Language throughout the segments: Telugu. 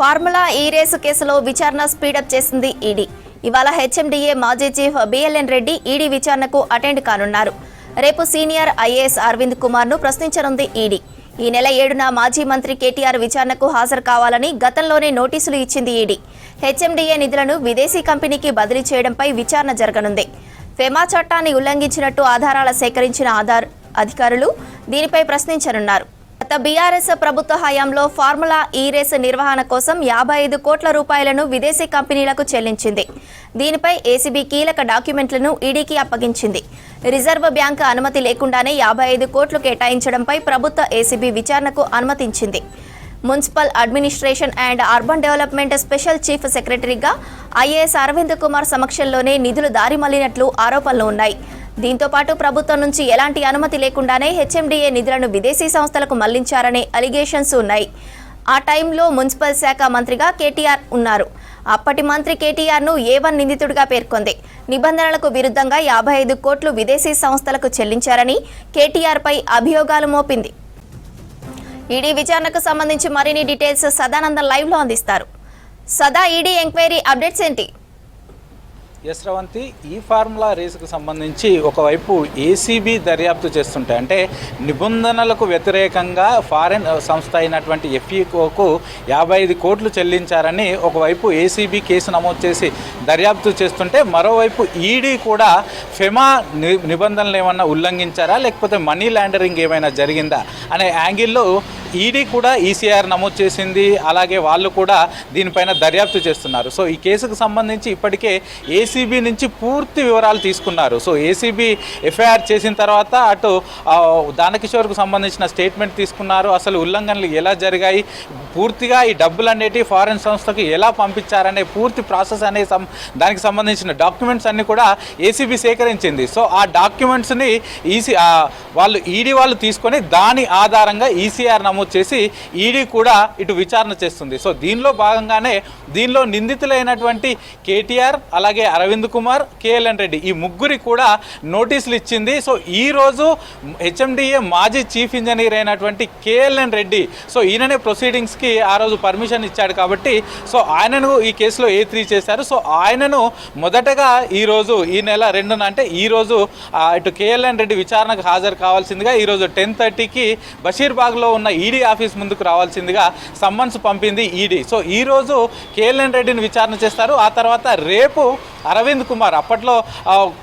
ఫార్ములా ఈ రేసు కేసులో విచారణ స్పీడప్ చేసింది ఈడీ? ఇవాళ హెచ్ఎండిఏ మాజీ చీఫ్ బిఎల్ఎన్ రెడ్డి ఈడీ విచారణకు అటెండ్ కానున్నారు. రేపు సీనియర్ ఐఏఎస్ అరవింద్ కుమార్ను ప్రశ్నించనుంది ఈడీ. ఈ నెల ఏడున మాజీ మంత్రి కేటీఆర్ విచారణకు హాజరు కావాలని గతంలోనే నోటీసులు ఇచ్చింది ఈడీ. హెచ్ఎండిఏ నిధులను విదేశీ కంపెనీకి బదిలీ చేయడంపై విచారణ జరగనుంది. ఫెమా చట్టాన్ని ఉల్లంఘించినట్టు ఆధారాల సేకరించిన ఆధార్ అధికారులు దీనిపై ప్రశ్నించనున్నారు. గత బీఆర్ఎస్ ప్రభుత్వ హయాంలో ఫార్ములా ఈ రేస్ నిర్వహణ కోసం యాభై ఐదు కోట్ల రూపాయలను విదేశీ కంపెనీలకు చెల్లించింది. దీనిపై ఏసీబీ కీలక డాక్యుమెంట్లను ఈడీకి అప్పగించింది. రిజర్వ్ బ్యాంక్ అనుమతి లేకుండానే యాభై ఐదు కోట్లు కేటాయించడంపై ప్రభుత్వ ఏసీబీ విచారణకు అనుమతించింది. Municipal administration and urban development special chief సెక్రటరీగా ఐఏఎస్ అరవింద్ కుమార్ సమక్షంలోనే నిధులు దారి మళ్ళినట్లు ఆరోపణలు ఉన్నాయి. దీంతో పాటు ప్రభుత్వం నుంచి ఎలాంటి అనుమతి లేకుండానే హెచ్ఎండిఏ నిధులను విదేశీ సంస్థలకు మళ్ళించారనే అలిగేషన్స్ ఉన్నాయి. ఆ టైంలో మున్సిపల్ శాఖ మంత్రిగా కేటీఆర్ ఉన్నారు. అప్పటి మంత్రి కేటీఆర్ను ఏ వన్ నిందితుడిగా పేర్కొంది. నిబంధనలకు విరుద్ధంగా యాభై ఐదు కోట్లు విదేశీ సంస్థలకు చెల్లించారని కేటీఆర్పై అభియోగాలు మోపింది. ఈడీ విచారణకు సంబంధించి మరిన్ని డీటెయిల్స్ సదానందం లైవ్లో అందిస్తారు. సదా ఈడీ ఎంక్వైరీ అప్డేట్స్ ఏంటి? ఎస్ రవంతి ఈ ఫార్ములా రేసుకు సంబంధించి ఒకవైపు ఏసీబీ దర్యాప్తు చేస్తుంటాయి అంటే నిబంధనలకు వ్యతిరేకంగా ఫారెన్ సంస్థ అయినటువంటి ఎఫ్ఈఓకు యాభై ఐదు కోట్లు చెల్లించారని ఒకవైపు ఏసీబీ కేసు నమోదు చేసి దర్యాప్తు చేస్తుంటే మరోవైపు ఈడీ కూడా ఫెమా ని నిబంధనలు ఏమన్నా ఉల్లంఘించారా? లేకపోతే మనీ లాండరింగ్ ఏమైనా జరిగిందా? అనే యాంగిల్లో ఈడీ కూడా ఈసీఆర్ నమోదు చేసింది అలాగే వాళ్ళు కూడా దీనిపైన దర్యాప్తు చేస్తున్నారు. సో ఈ కేసుకు సంబంధించి ఇప్పటికే ఏసీబీ నుంచి పూర్తి వివరాలు తీసుకున్నారు. సో ఏసీబీ ఎఫ్ఐఆర్ చేసిన తర్వాత అటు దానకిషోర్కు సంబంధించిన స్టేట్మెంట్ తీసుకున్నారు. అసలు ఉల్లంఘనలు ఎలా జరిగాయి? పూర్తిగా ఈ డబ్బులు అనేటివి ఫారెన్ సంస్థకు ఎలా పంపించారనే పూర్తి ప్రాసెస్ అనే సం దానికి సంబంధించిన డాక్యుమెంట్స్ అన్నీ కూడా ఏసీబీ సేకరించింది. సో ఆ డాక్యుమెంట్స్ని ఈసీ వాళ్ళు ఈడీ వాళ్ళు తీసుకొని దాని ఆధారంగా ఈసీఆర్ నమోదు చేసి ఈడీ కూడా ఇటు విచారణ చేస్తుంది. సో దీనిలో భాగంగానే దీనిలో నిందితులైనటువంటి కేటీఆర్ అలాగే అరవింద్ కుమార్ కేఎల్ఎన్ రెడ్డి. ఈ ముగ్గురి కూడా నోటీసులు ఇచ్చింది. సో ఈ రోజు హెచ్ఎండిఏ మాజీ చీఫ్ ఇంజనీర్ అయినటువంటి కేఎల్ఎన్ రెడ్డి. సో ఈయననే ప్రొసీడింగ్స్కి ఆ రోజు పర్మిషన్ ఇచ్చాడు కాబట్టి సో ఆయనను ఈ కేసులో ఏ త్రీ చేశారు? సో ఆయనను మొదటగా ఈరోజు ఈ నెల రెండున అంటే ఈరోజు ఇటు కేఎల్ఎన్ రెడ్డి విచారణకు హాజరు కావాల్సిందిగా ఈరోజు టెన్ థర్టీకి బషీర్బాగ్లో ఉన్న ఈడీ ఆఫీస్ ముందుకు రావాల్సిందిగా సమ్మన్స్ పంపింది ఈడీ. సో ఈ రోజు కేఎల్ఎన్ రెడ్డిని విచారణ చేస్తారు. ఆ తర్వాత రేపు అరవింద్ కుమార్. అప్పట్లో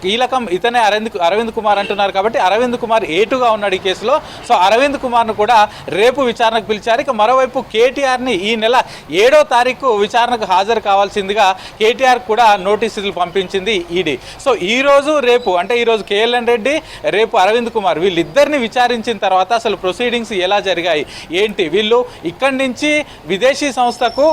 కీలకం ఇతనే అరవింద్ అరవింద్ కుమార్ అంటున్నారు కాబట్టి అరవింద్ కుమార్ ఏటుగా ఉన్నాడు ఈ కేసులో. సో అరవింద్ కుమార్ను కూడా రేపు విచారణకు పిలిచారు. ఇక మరోవైపు కేటీఆర్ని ఈ నెల ఏడో తారీఖు విచారణకు హాజరు కావాల్సిందిగా కేటీఆర్ కూడా నోటీసులు పంపించింది ఈడీ. సో ఈ రోజు రేపు అంటే ఈరోజు కేఎల్ఎన్ రెడ్డి రేపు అరవింద్ కుమార్ వీళ్ళిద్దరిని విచారించిన తర్వాత అసలు ప్రొసీడింగ్స్ ఎలా జరిగాయి ఏంటి? వీళ్ళు ఇక్కడి నుంచి విదేశీ సంస్థకు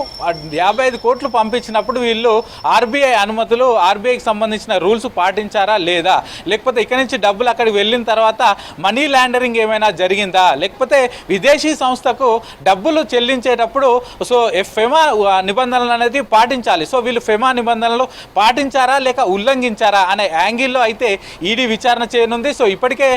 యాభై ఐదు కోట్లు పంపించినప్పుడు వీళ్ళు ఆర్బీఐ అనుమతులు ఆర్బీఐకి సంబంధించిన రూల్స్ పాటించారా లేదా? లేకపోతే ఇక్కడి నుంచి డబ్బులు అక్కడికి వెళ్ళిన తర్వాత మనీ లాండరింగ్ ఏమైనా జరిగిందా? లేకపోతే విదేశీ సంస్థకు డబ్బులు చెల్లించేటప్పుడు సో ఫెమా నిబంధనలు అనేది పాటించాలి. సో వీళ్ళు ఫెమా నిబంధనలు పాటించారా లేక ఉల్లంఘించారా అనే యాంగిల్లో అయితే ఈడీ విచారణ చేయనుంది. సో ఇప్పటికే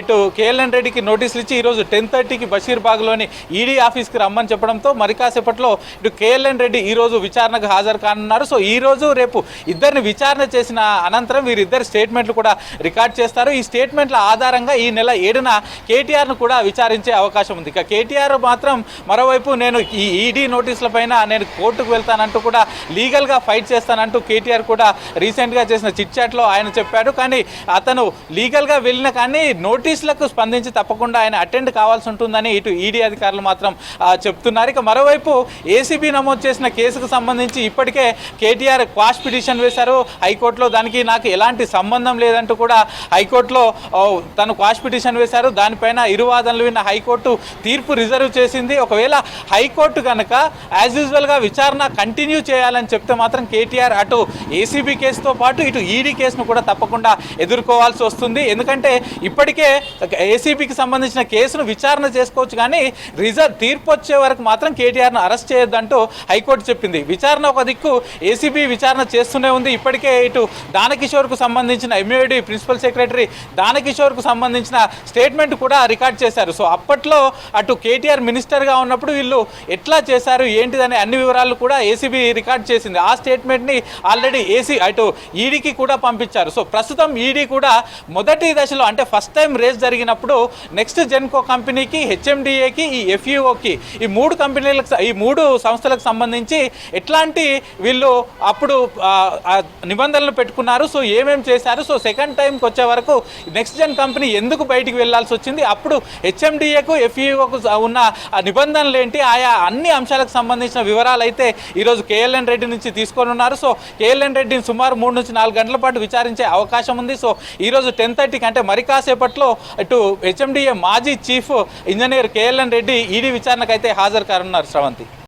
ఇటు కేఎల్ఎన్ రెడ్డికి నోటీసులు ఇచ్చి ఈరోజు టెన్ థర్టీకి బషీర్బాగ్లోని ఈడీ ఆఫీస్కి రమ్మని చెప్పడంతో మరి కాసేపట్లో ఇటు కేఎల్ఎన్ రెడ్డి ఈ రోజు విచారణకు హాజరు కానున్నారు. సో ఈ రోజు రేపు ఇద్దరిని విచారణ చేసిన అనంతరం వీరిద్దరు స్టేట్మెంట్లు కూడా రికార్డ్ చేస్తారు. ఈ స్టేట్మెంట్ల ఆధారంగా ఈ నెల ఏడున కేటీఆర్ను కూడా విచారించే అవకాశం ఉంది. ఇక కేటీఆర్ మాత్రం మరోవైపు నేను ఈ ఈడీ నోటీసుల పైన నేను కోర్టుకు వెళ్తానంటూ కూడా లీగల్గా ఫైట్ చేస్తానంటూ కేటీఆర్ కూడా రీసెంట్గా చేసిన చిట్చాట్లో ఆయన చెప్పాడు. కానీ అతను లీగల్గా వెళ్ళిన కానీ నోటీసులకు స్పందించి తప్పకుండా ఆయన అటెండ్ కావాల్సి ఉంటుందని ఇటు ఈడీ అధికారులు మాత్రం చెప్తున్నారు. ఇక మరోవైపు ఏసీబీ నమోదు చేసిన కేసుకు సంబంధించి ఇప్పటికే కేటీఆర్ క్వాష్ పిటిషన్ వేశారు. హైకోర్టులో దానికి నాకు ఎలాంటి సంబంధం లేదంటూ కూడా హైకోర్టులో తను క్వాష్ పిటిషన్ వేశారు. దానిపైన ఇరు వాదనలు విన్న హైకోర్టు తీర్పు రిజర్వ్ చేసింది. ఒకవేళ హైకోర్టు కనుక యాజ్ యూజువల్గా విచారణ కంటిన్యూ చేయాలని చెప్తే మాత్రం కేటీఆర్ అటు ఏసీబీ కేసుతో పాటు ఇటు ఈడీ కేసును కూడా తప్పకుండా ఎదుర్కోవాల్సి వస్తుంది. ఎందుకంటే ఇప్పటికే ఏసీబీకి సంబంధించిన కేసును విచారణ చేసుకోవచ్చు కానీ రిజర్వ్ తీర్పు వచ్చే వరకు మాత్రం కేటీఆర్ను అరెస్ట్ చేయొద్దంటూ హైకోర్టు చెప్పింది. విచారణ ఒక దిక్కు ఏసీబీ విచారణ చేస్తూనే ఉంది. ఇప్పటికే ఇటు దానకిషోర్కు సంబంధించిన ఎంఏడి ప్రిన్సిపల్ సెక్రటరీ దానకిషోర్కు సంబంధించిన స్టేట్మెంట్ కూడా రికార్డ్ చేశారు. సో అప్పట్లో అటు కేటీఆర్ మినిస్టర్గా ఉన్నప్పుడు వీళ్ళు ఎట్లా చేశారు ఏంటిదనే అన్ని వివరాలు కూడా ఏసీబీ రికార్డ్ చేసింది. ఆ స్టేట్మెంట్ని ఆల్రెడీ ఏసీ అటు ఈడీకి కూడా పంపించారు. సో ప్రస్తుతం ఈడీ కూడా మొదటి దశలో అంటే ఫస్ట్ టైం రేస్ జరిగినప్పుడు నెక్స్ట్ జెన్కో కంపెనీకి హెచ్ఎండిఏకి ఈ ఎఫ్ఈఓకి ఈ మూడు కంపెనీలకు ఈ మూడు సంస్థలకు సంబంధించి ఎట్లాంటి వీళ్ళు అప్పుడు నిబంధనలు పెట్టుకున్నారు. సో ఏమేం చేశారు? సో సెకండ్ టైంకి వచ్చే వరకు నెక్స్ట్ జెన్ కంపెనీ ఎందుకు బయటికి వెళ్ళాల్సి వచ్చింది? అప్పుడు హెచ్ఎండిఏకు ఎఫ్ఈఓకు ఉన్న ఆ నిబంధనలు ఏంటి? ఆయా అన్ని అంశాలకు సంబంధించిన వివరాలు అయితే ఈరోజు కేఎల్ఎన్ రెడ్డి నుంచి తీసుకొని ఉన్నారు. సో కేఎల్ఎన్ రెడ్డిని సుమారు మూడు నుంచి నాలుగు గంటల పాటు విచారించే అవకాశం ఉంది. సో ఈరోజు టెన్ థర్టీకి అంటే మరి కాసేపట్లో ఇటు హెచ్ఎండిఏ మాజీ chief engineer KLN Reddy ED విచారణకైతే హాజరు కానున్నారు శ్రవంతి.